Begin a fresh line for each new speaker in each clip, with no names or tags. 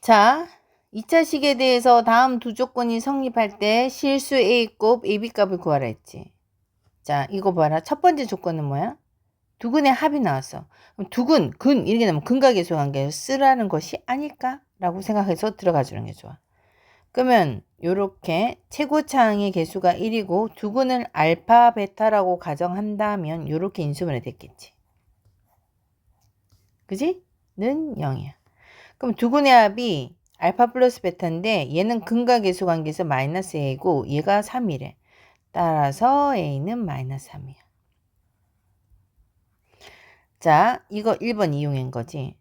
자, 2차 식에 대해서 다음 두 조건이 성립할 때 실수 A 곱 AB 값을 구하라 했지. 자, 이거 봐라. 첫 번째 조건은 뭐야? 두근의 합이 나왔어. 두근, 근 이렇게 나면 근과 계수 관계를 쓰라는 것이 아닐까? 라고 생각해서 들어가 주는 게 좋아. 그러면 요렇게 최고차항의 개수가 1이고 두근을 알파, 베타라고 가정한다면 요렇게 인수분해 됐겠지. 그지? 는 0이야. 그럼 두근의 합이 알파 플러스 베타인데 얘는 근과 계수 관계에서 마이너스 a고 얘가 3이래. 따라서 a는 마이너스 3이야. 자, 이거 1번 이용한 거지.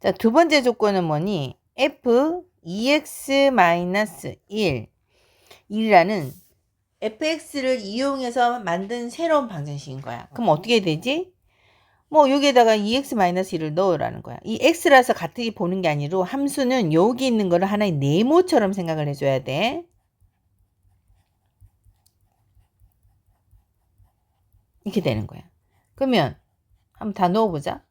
자, 두 번째 조건은 뭐니? f 2x 마이너스 1 1이라는 fx를 이용해서 만든 새로운 방정식인 거야. 그럼 어떻게 되지? 뭐 여기에다가 2x 마이너스 1을 넣으라는 거야. 이 x라서 같이 보는 게 아니로 함수는 여기 있는 거를 하나의 네모처럼 생각을 해줘야 돼. 이렇게 되는 거야. 그러면 한번 다 넣어보자.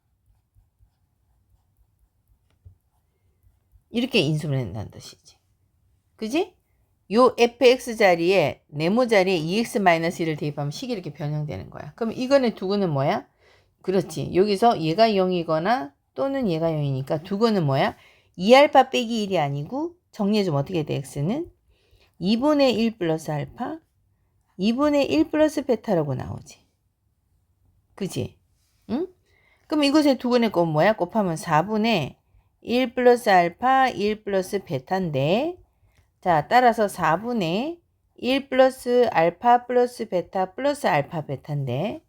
이렇게 인수분해된다는 뜻이지. 그지? 요 fx 자리에 네모 자리에 2x-1을 대입하면 식이 이렇게 변형되는 거야. 그럼 이거는 두고는 뭐야? 그렇지. 여기서 얘가 0이거나 또는 얘가 0이니까 두고는 뭐야? 2알파 빼기 1이 아니고 정리해주면 어떻게 돼? x는 2분의 1 플러스 알파 2분의 1 플러스 베타라고 나오지. 그지? 응? 그럼 이곳에 두근의 건 뭐야? 곱하면 4분의 1 플러스 알파 1 플러스 베타인데 자 따라서 4분의 1 플러스 알파 플러스 베타 플러스 알파 베타인데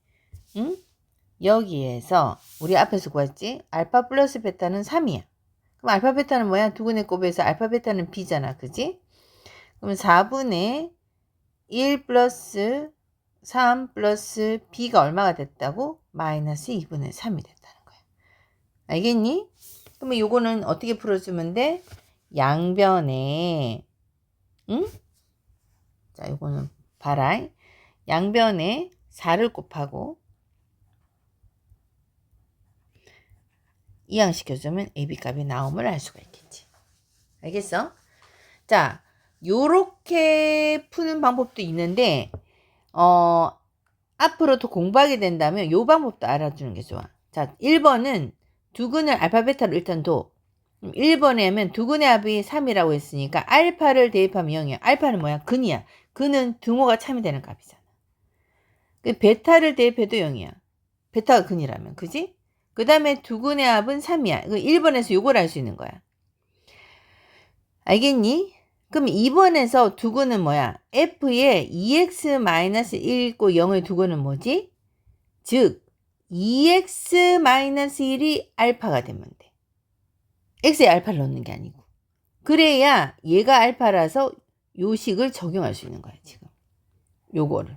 응? 여기에서 우리 앞에서 구했지? 알파 플러스 베타는 3이야. 그럼 알파 베타는 뭐야? 두근의 곱에서 알파 베타는 b잖아. 그지? 그럼 4분의 1 플러스 3 플러스 b가 얼마가 됐다고? 마이너스 2분의 3이 됐다는 거야. 알겠니? 그러면 요거는 어떻게 풀어주면 돼? 양변에 응? 자, 요거는 봐라. 양변에 4를 곱하고 이항시켜주면 AB 값이 나옴을 알 수가 있겠지. 알겠어? 자, 요렇게 푸는 방법도 있는데, 어, 앞으로 더 공부하게 된다면 요 방법도 알아주는 게 좋아. 자, 1번은 두근을 알파 베타로 일단 둬. 1번에 하면 두근의 합이 3이라고 했으니까 알파를 대입하면 0이야. 알파는 뭐야? 근이야. 근은 등호가 참이 되는 값이잖아. 그 베타를 대입해도 0이야. 베타가 근이라면. 그지? 그 다음에 두근의 합은 3이야. 그 1번에서 요걸 알 수 있는 거야. 알겠니? 그럼 2번에서 두근은 뭐야? f에 2x-1 있고 0의 두근은 뭐지? 즉 2x-1이 알파가 되면 돼. x에 알파를 넣는 게 아니고. 그래야 얘가 알파라서 요식을 적용할 수 있는 거야, 지금. 요거를.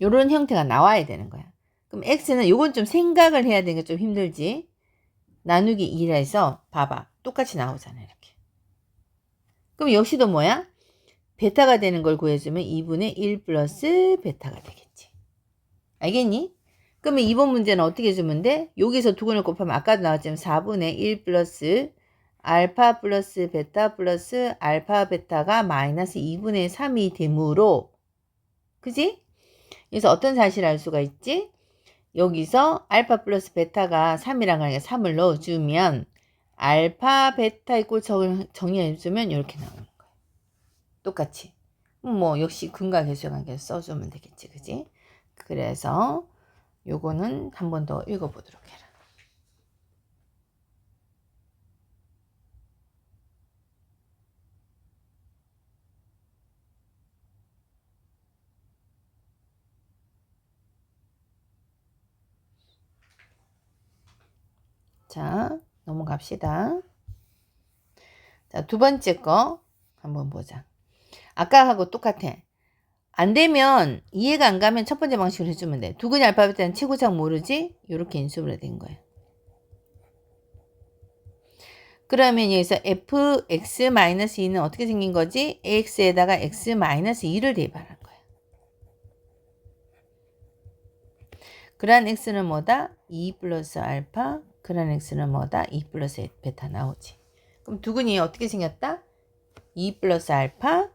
요런 형태가 나와야 되는 거야. 그럼 x는 요건 좀 생각을 해야 되는 게 좀 힘들지. 나누기 2라해서 봐봐. 똑같이 나오잖아, 이렇게. 그럼 역시도 뭐야? 베타가 되는 걸 구해주면 2분의 1 플러스 베타가 되겠지. 알겠니? 그러면 이번 문제는 어떻게 주면 돼? 여기서 두근을 곱하면 아까도 나왔지만 4분의 1 플러스 알파 플러스 베타 플러스 알파 베타가 마이너스 2분의 3이 되므로 그지? 그래서 어떤 사실을 알 수가 있지? 여기서 알파 플러스 베타가 3이란 거니까 3을 넣어주면 알파 베타 있고 정리해주면 이렇게 나오는 거예요. 똑같이. 뭐 역시 근과 계수 관계 써주면 되겠지. 그지? 그래서 요거는 한 번 더 읽어보도록 해라. 자, 넘어갑시다. 자, 두 번째 거 한번 보자. 아까하고 똑같아. 안 되면 이해가 안 가면 첫 번째 방식으로 해주면 돼. 두근이 알파벳은 최고작 모르지? 이렇게 인수분해 된 거야. 그러면 여기서 fx-2는 어떻게 생긴 거지? ax에다가 x-2를 대입하는 거야. 그란 x는 뭐다? 2 플러스 알파. 그란 x는 뭐다? 2 플러스 베타 나오지. 그럼 두근이 어떻게 생겼다? 2 플러스 알파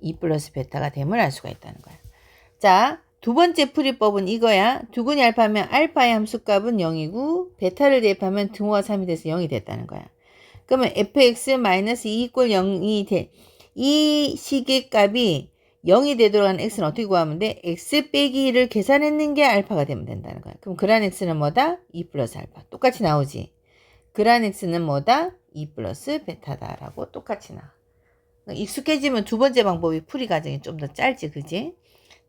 2 플러스 베타가 됨을 알 수가 있다는 거야. 자, 두 번째 풀이법은 이거야. 두근이 알파면 알파의 함수값은 0이고 베타를 대입하면 등호가 3이 돼서 0이 됐다는 거야. 그러면 fx-2 이꼴 0이 돼. 이 시계 값이 0이 되도록 하는 x는 어떻게 구하면 돼? x 빼기 1을 계산했는 게 알파가 되면 된다는 거야. 그럼 그란 x는 뭐다? 2 플러스 알파. 똑같이 나오지. 그란 x는 뭐다? 2 플러스 베타다라고 똑같이 나와. 익숙해지면 두 번째 방법이 풀이 과정이 좀 더 짧지, 그지?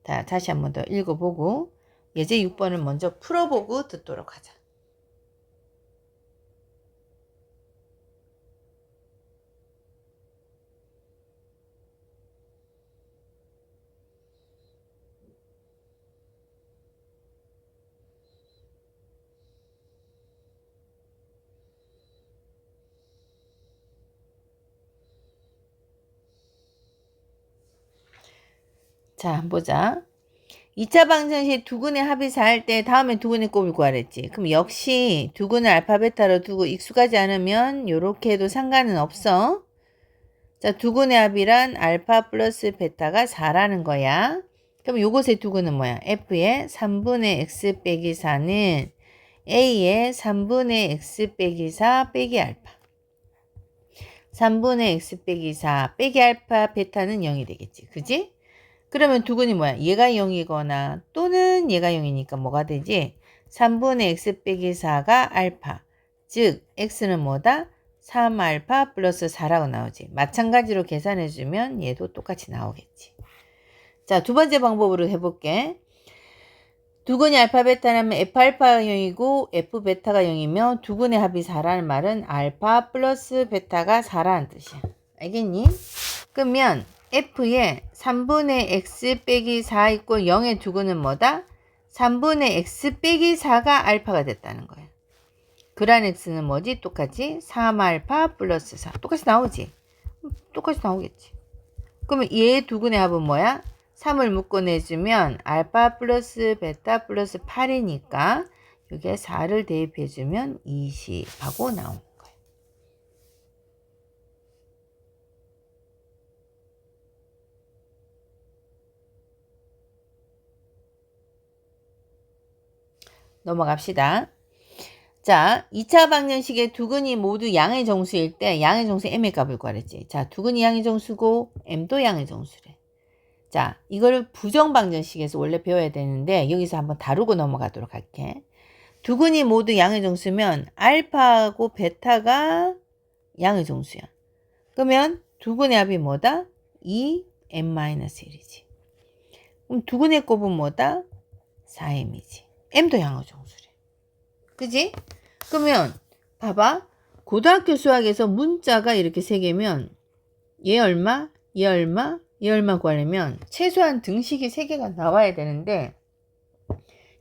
자, 다시 한 번 더 읽어보고 예제 6번을 먼저 풀어보고 듣도록 하자. 자, 한번 보자. 2차 방정식 두근의 합이 4할 때 다음에 두근의 곱을 구하랬지. 그럼 역시 두근을 알파 베타로 두고 익숙하지 않으면 이렇게 해도 상관은 없어. 자, 두근의 합이란 알파 플러스 베타가 4라는 거야. 그럼 요것의 두근은 뭐야? f의 3분의 x 빼기 4는 a의 3분의 x 빼기 4 빼기 알파. 3분의 x 빼기 4 빼기 알파 베타는 0이 되겠지. 그지? 그러면 두근이 뭐야? 얘가 0이거나 또는 얘가 0이니까 뭐가 되지? 3분의 x 빼기 4가 알파. 즉 x는 뭐다? 3알파 플러스 4라고 나오지. 마찬가지로 계산해주면 얘도 똑같이 나오겠지. 자, 두 번째 방법으로 해볼게. 두근이 알파 베타라면 f 알파가 0이고 f 베타가 0이며 두근의 합이 4라는 말은 알파 플러스 베타가 4라는 뜻이야. 알겠니? 그러면 f의 3분의 x 빼기 4 있고 0의 두근은 뭐다? 3분의 x 빼기 4가 알파가 됐다는 거야. 그란 x는 뭐지? 똑같이 3알파 플러스 4. 똑같이 나오지? 똑같이 나오겠지. 그러면 얘 두근의 합은 뭐야? 3을 묶어내주면 알파 플러스 베타 플러스 8이니까 여기에 4를 대입해주면 20하고 나오 넘어갑시다. 자, 2차 방정식의 두근이 모두 양의 정수일 때 양의 정수 m의 값을 구하랬지. 자, 두근이 양의 정수고 m도 양의 정수래. 자, 이거를 부정 방정식에서 원래 배워야 되는데 여기서 한번 다루고 넘어가도록 할게. 두근이 모두 양의 정수면 알파하고 베타가 양의 정수야. 그러면 두근의 합이 뭐다? 2m-1이지. 그럼 두근의 곱은 뭐다? 4m이지. M도 양의 정수래. 그지? 그러면 봐봐. 고등학교 수학에서 문자가 이렇게 세 개면 얘 얼마? 얘 얼마? 얘 얼마 구하려면 최소한 등식이 세 개가 나와야 되는데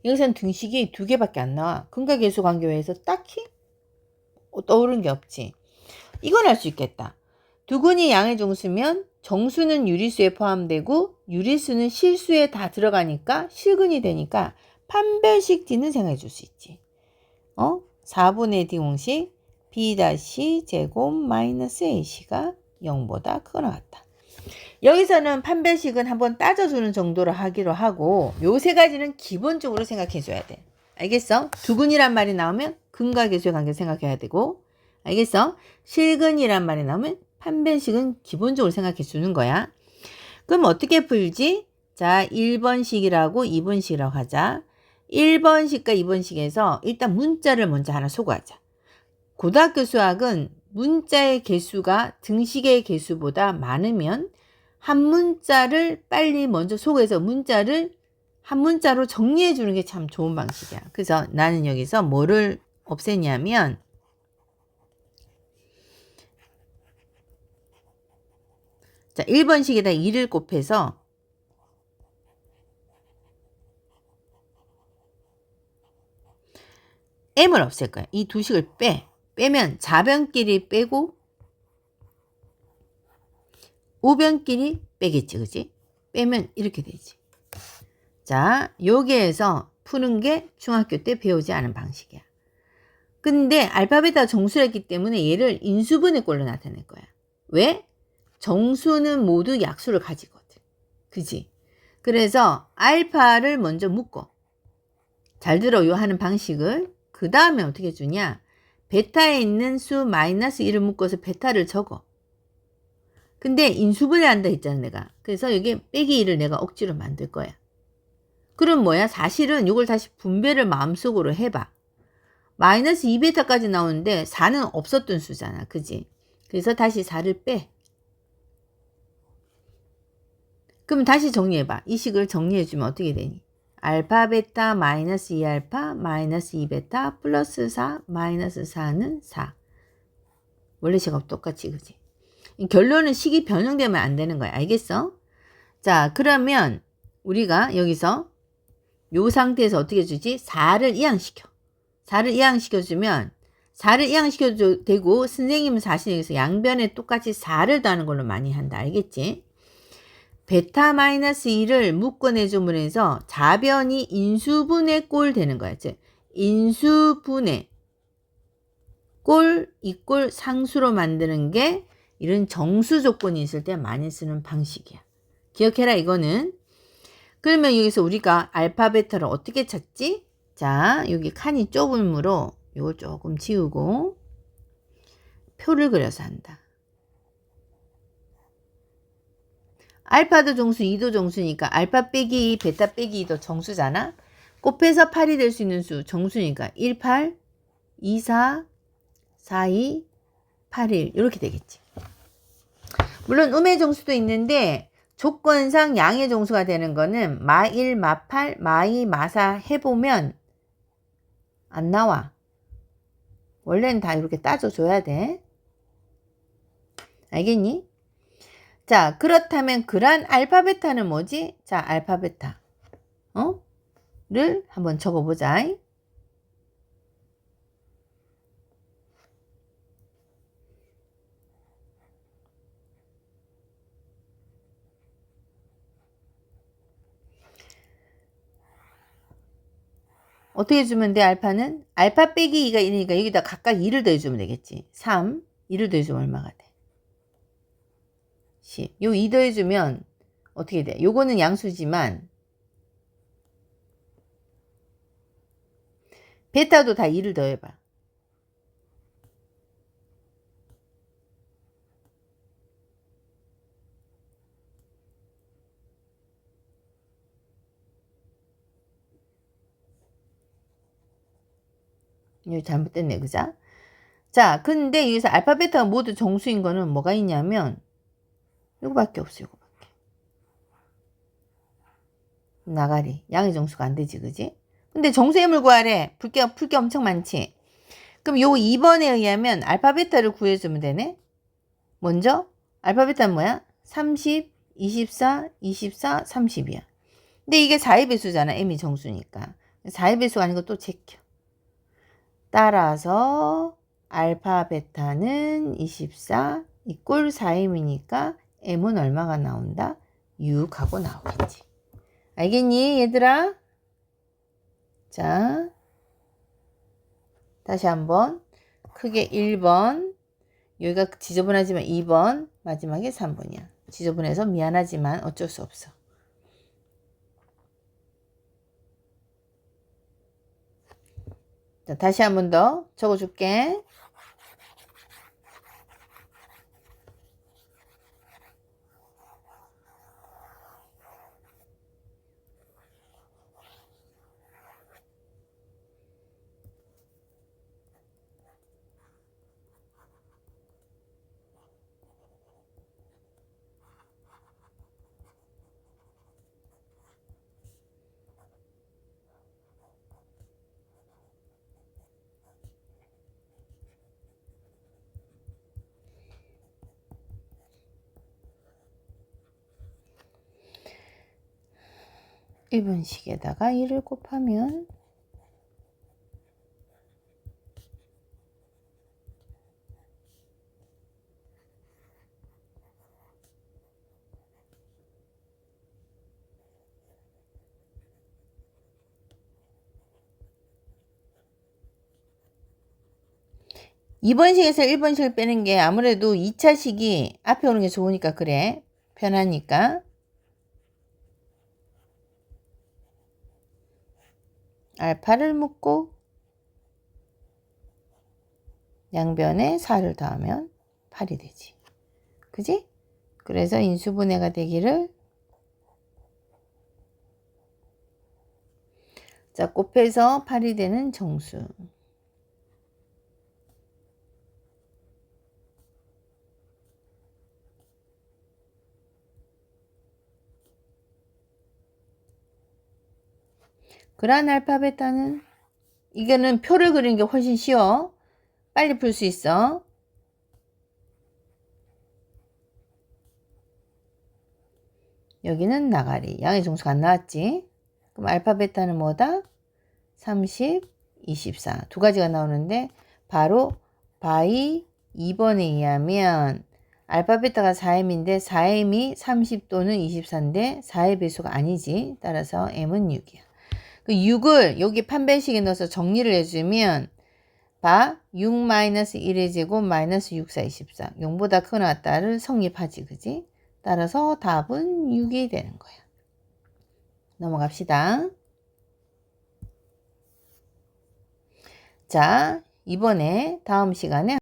여기서는 등식이 두 개밖에 안 나와. 근각계수 관계에서 딱히 떠오른 게 없지. 이건 알 수 있겠다. 두근이 양의 정수면 정수는 유리수에 포함되고 유리수는 실수에 다 들어가니까 실근이 되니까 판별식 D는 생각해 줄 수 있지. 어? 4분의 D 공식 B 다시 제곱 마이너스 A씨가 0보다 크거나 같다. 여기서는 판별식은 한번 따져주는 정도로 하기로 하고 요 세 가지는 기본적으로 생각해 줘야 돼. 알겠어? 두근이란 말이 나오면 근과 계수의 관계 생각해야 되고 알겠어? 실근이란 말이 나오면 판별식은 기본적으로 생각해 주는 거야. 그럼 어떻게 풀지? 자, 1번식이라고 2번식이라고 하자. 1번식과 2번식에서 일단 문자를 먼저 하나 소구하자. 고등학교 수학은 문자의 개수가 등식의 개수보다 많으면 한 문자를 빨리 먼저 소개해서 문자를 한 문자로 정리해 주는 게 참 좋은 방식이야. 그래서 나는 여기서 뭐를 없애냐면 자, 1번식에다 2를 곱해서 m을 없앨 거야. 이 두 식을 빼. 빼면 좌변끼리 빼고 우변끼리 빼겠지, 그지? 빼면 이렇게 되지. 자, 여기에서 푸는 게 중학교 때 배우지 않은 방식이야. 근데 알파 베타 정수였기 때문에 얘를 인수분해 꼴로 나타낼 거야. 왜? 정수는 모두 약수를 가지거든. 그지? 그래서 알파를 먼저 묶어. 잘 들어요 하는 방식을. 그 다음에 어떻게 주냐? 베타에 있는 수 마이너스 1을 묶어서 베타를 적어. 근데 인수분해 한다 했잖아 내가. 그래서 여기 빼기 1을 내가 억지로 만들 거야. 그럼 뭐야? 사실은 이걸 다시 분배를 마음속으로 해봐. 마이너스 2베타까지 나오는데 4는 없었던 수잖아. 그지? 그래서 다시 4를 빼. 그럼 다시 정리해봐. 이 식을 정리해주면 어떻게 되니? 알파 베타 마이너스 2알파 마이너스 2베타 플러스 4 마이너스 4는 4. 원래 제가 똑같이 그지? 결론은 식이 변형되면 안 되는 거야. 알겠어? 자 그러면 우리가 여기서 요 상태에서 어떻게 주지? 4를 이항시켜. 4를 이항시켜주면 4를 이항시켜도 되고 선생님은 사실 여기서 양변에 똑같이 4를 더하는 걸로 많이 한다. 알겠지? 베타 마이너스 2를 묶어내줌으로 해서 자변이 인수분해 꼴 되는 거야. 즉 인수분해 꼴 이꼴 상수로 만드는 게 이런 정수 조건이 있을 때 많이 쓰는 방식이야. 기억해라 이거는. 그러면 여기서 우리가 알파 베타를 어떻게 찾지? 자 여기 칸이 좁으므로 이걸 조금 지우고 표를 그려서 한다. 알파도 정수, 2도 정수니까 알파 빼기 2, 베타 빼기 2도 정수잖아. 곱해서 8이 될 수 있는 수 정수니까 1, 8, 2, 4, 4, 2, 8, 1 이렇게 되겠지. 물론 음의 정수도 있는데 조건상 양의 정수가 되는 거는 마1, 마8, 마2, 마4 해보면 안 나와. 원래는 다 이렇게 따져줘야 돼. 알겠니? 자, 그렇다면 그란 알파 베타는 뭐지? 자, 알파 베타. 어? 를 한번 적어보자. 어떻게 주면 돼, 알파는? 알파 빼기 2가 있으니까 여기다 각각 2를 더해주면 되겠지. 3, 2를 더해주면 얼마가 돼? 10. 요2 더해주면 어떻게 돼? 요거는 양수지만 베타도 다 2를 더해봐. 이거 잘못됐네, 그자? 자, 근데 여기서 알파, 베타가 모두 정수인 거는 뭐가 있냐면, 요거밖에 없어, 요거밖에. 나가리. 양의 정수가 안 되지, 그지? 근데 정수의물 구하래. 풀게, 풀게 엄청 많지? 그럼 요 2번에 의하면 알파, 베타를 구해주면 되네? 먼저, 알파, 베타는 뭐야? 30, 24, 24, 30이야. 근데 이게 4의 배수잖아. m이 정수니까. 4의 배수가 아니고 또 제껴. 따라서 알파 베타는 24 이꼴 4m이니까 m은 얼마가 나온다? 6하고 나오겠지. 알겠니 얘들아? 자 다시 한번 크게 1번 여기가 지저분하지만 2번 마지막에 3번이야. 지저분해서 미안하지만 어쩔 수 없어. 자, 다시 한 번 더 적어줄게. 일본식에다가 1을 곱하면 2번식에서 1번식을 빼는 게 아무래도 2차식이 앞에 오는 게 좋으니까 그래. 편하니까. 알파를 묶고 양변에 4를 더하면 8이 되지. 그지? 그래서 인수분해가 되기를 자, 곱해서 8이 되는 정수. 그란 알파 베타는 이거는 표를 그리는 게 훨씬 쉬워. 빨리 풀 수 있어. 여기는 나가리. 양의 정수가 안 나왔지. 그럼 알파 베타는 뭐다? 30, 24. 두 가지가 나오는데 바로 바이 2번에 의하면 알파 베타가 4m인데 4m이 30 또는 24인데 4의 배수가 아니지. 따라서 m은 6이야. 그 6을 여기 판별식에 넣어서 정리를 해주면 봐. 6 마이너스 1의 제곱 마이너스 6, 4, 24. 0보다 크거나 같다를 성립하지. 그지? 따라서 답은 6이 되는 거야. 넘어갑시다. 자, 이번에 다음 시간에